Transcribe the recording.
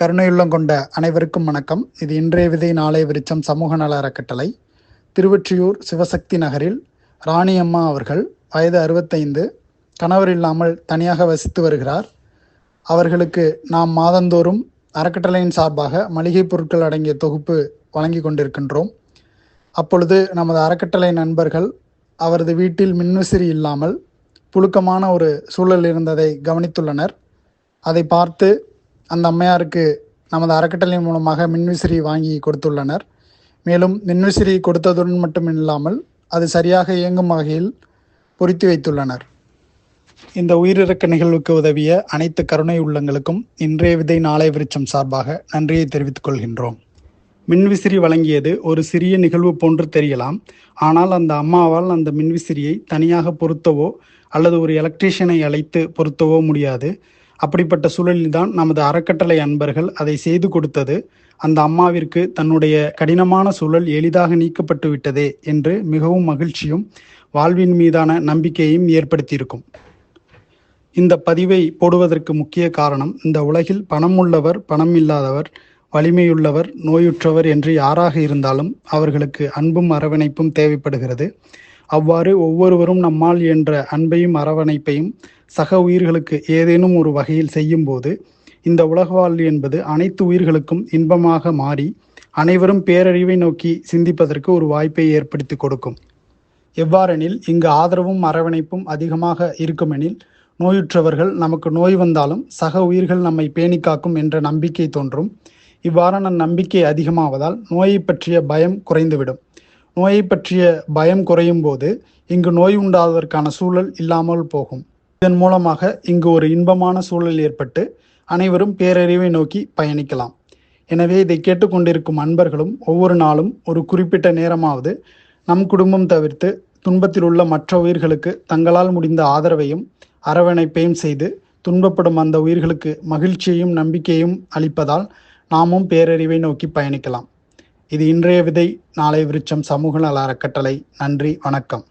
கருணையுள்ளம் கொண்ட அனைவருக்கும் வணக்கம். இது இன்றைய விதை நாளை விருச்சம் சமூக நல அறக்கட்டளை. திருவொற்றியூர் சிவசக்தி நகரில் ராணி அம்மா அவர்கள் வயது அறுபத்தைந்து கணவர் இல்லாமல் தனியாக வசித்து வருகிறார். அவர்களுக்கு நாம் மாதந்தோறும் அறக்கட்டளையின் சார்பாக மளிகை பொருட்கள் அடங்கிய தொகுப்பு வழங்கி கொண்டிருக்கின்றோம். அப்பொழுது நமது அறக்கட்டளை நண்பர்கள் அவரது வீட்டில் மின்விசிறி இல்லாமல் புழுக்கமான ஒரு சூழல் இருந்ததை கவனித்துள்ளனர். அதை பார்த்து அந்த அம்மையாருக்கு நமது அறக்கட்டளை மூலமாக மின்விசிறி வாங்கி கொடுத்துள்ளனர். மேலும் மின்விசிறி கொடுத்ததுடன் மட்டும் இல்லாமல் அது சரியாக இயங்கும் வகையில் பொருத்தி வைத்துள்ளனர். இந்த உயிரிழக்க நிகழ்வுக்கு உதவிய அனைத்து கருணை உள்ளங்களுக்கும் இன்றைய விதை நாளை விருச்சம் சார்பாக நன்றியை தெரிவித்துக் கொள்கின்றோம். மின்விசிறி வழங்கியது ஒரு சிறிய நிகழ்வு போன்று தெரியலாம். ஆனால் அந்த அம்மாவால் அந்த மின்விசிறியை தனியாக பொருத்தவோ அல்லது ஒரு எலக்ட்ரீஷியனை அழைத்து பொருத்தவோ முடியாது. அப்படிப்பட்ட சூழலில்தான் நமது அறக்கட்டளை அன்பர்கள் அதை செய்து கொடுத்தது. அந்த அம்மாவிற்கு தன்னுடைய கடினமான சூழல் எளிதாக நீக்கப்பட்டு விட்டதே என்று மிகவும் மகிழ்ச்சியும் வாழ்வின் மீதான நம்பிக்கையும் ஏற்படுத்தியிருக்கும். இந்த பதிவை போடுவதற்கு முக்கிய காரணம் இந்த உலகில் பணம் உள்ளவர் பணம் இல்லாதவர் வலிமையுள்ளவர் நோயுற்றவர் என்று யாராக இருந்தாலும் அவர்களுக்கு அன்பும் அரவணைப்பும் தேவைப்படுகிறது. அவ்வாறு ஒவ்வொருவரும் நம்மால் என்ற அன்பையும் அரவணைப்பையும் சக உயிர்களுக்கு ஏதேனும் ஒரு வகையில் செய்யும்போது இந்த உலக வாழ்வு என்பது அனைத்து உயிர்களுக்கும் இன்பமாக மாறி அனைவரும் பேரறிவை நோக்கி சிந்திப்பதற்கு ஒரு வாய்ப்பை ஏற்படுத்தி கொடுக்கும். எவ்வாறெனில் இங்கு ஆதரவும் அரவணைப்பும் அதிகமாக இருக்குமெனில் நோயுற்றவர்கள் நமக்கு நோய் வந்தாலும் சக உயிர்கள் நம்மை பேணி காக்கும் என்ற நம்பிக்கை தோன்றும். இவ்வாறான நம்பிக்கை அதிகமாவதால் நோயை பற்றிய பயம் குறைந்துவிடும். நோயை பற்றிய பயம் குறையும் போது இங்கு நோய் உண்டாவதற்கான சூழல் இல்லாமல் போகும். இதன் மூலமாக இங்கு ஒரு இன்பமான சூழல் ஏற்பட்டு அனைவரும் பேரறிவை நோக்கி பயணிக்கலாம். எனவே இதை கேட்டுக்கொண்டிருக்கும் அன்பர்களும் ஒவ்வொரு நாளும் ஒரு குறிப்பிட்ட நேரமாவது நம் குடும்பம் தவிர்த்து துன்பத்தில் உள்ள மற்ற உயிர்களுக்கு தங்களால் முடிந்த ஆதரவையும் அரவணைப்பையும் செய்து துன்பப்படும் அந்த உயிர்களுக்கு மகிழ்ச்சியையும் நம்பிக்கையும் அளிப்பதால் நாமும் பேரறிவை நோக்கி பயணிக்கலாம். இது இன்றைய விதை நாளை விருச்சம் சமூக நல அறக்கட்டளை. நன்றி வணக்கம்.